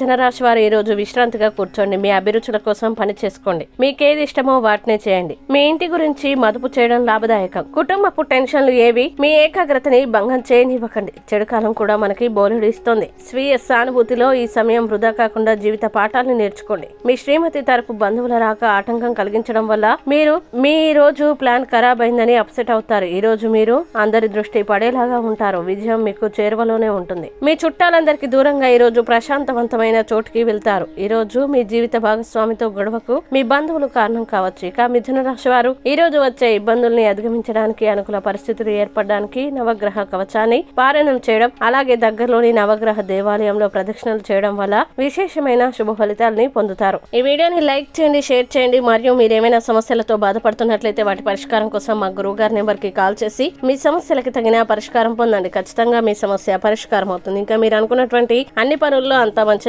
మిథున రాశి వారు ఈ రోజు విశ్రాంతిగా కూర్చోండి. మీ అభిరుచుల కోసం పని చేసుకోండి. మీకేది ఇష్టమో వాటినే చేయండి. మీ ఇంటి గురించి మదుపు చేయడం లాభదాయకం. కుటుంబపు టెన్షన్లు ఏవి? మీ ఏకాగ్రతని భంగం చేయనివ్వకండి. చెడు కాలం కూడా మనకి బోలెడు ఇస్తుంది. స్వీయ సానుభూతిలో ఈ సమయం వృధా కాకుండా జీవిత పాఠాలను నేర్చుకోండి. మీ శ్రీమతి తరపు బంధువుల రాక ఆటంకం కలిగించడం వల్ల మీరు మీ రోజు ప్లాన్ ఖరాబ్ అయిందని అప్సెట్ అవుతారు. ఈ రోజు మీరు అందరి దృష్టి పడేలాగా ఉంటారు. విజయం మీకు చేరువలోనే ఉంటుంది. మీ చుట్టాలందరికీ దూరంగా ఈ రోజు ప్రశాంతవంతమైన చోటుకి వెళ్తారు. ఈ రోజు మీ జీవిత భాగస్వామితో గొడవకు మీ బంధువులు కారణం కావచ్చు. ఇక మిథున రాశి వారు ఈ రోజు వచ్చే ఇబ్బందుల్ని అధిగమించడానికి అనుకూల పరిస్థితులు ఏర్పడడానికి నవగ్రహ కవచాన్ని పారాయణం చేయడం అలాగే దగ్గరలోని నవగ్రహ దేవాలయంలో ప్రదక్షిణలు చేయడం వల్ల విశేషమైన శుభ ఫలితాలని పొందుతారు. ఈ వీడియోని లైక్ చేయండి షేర్ చేయండి. మరియు మీరేమైనా సమస్యలతో బాధపడుతున్నట్లయితే వాటి పరిష్కారం కోసం మా గురువు గారి నెంబర్కి కాల్ చేసి మీ సమస్యలకి తగిన పరిష్కారం పొందండి. ఖచ్చితంగా మీ సమస్య పరిష్కారం అవుతుంది. ఇంకా మీరు అనుకున్నటువంటి అన్ని పనుల్లో అంత మంచి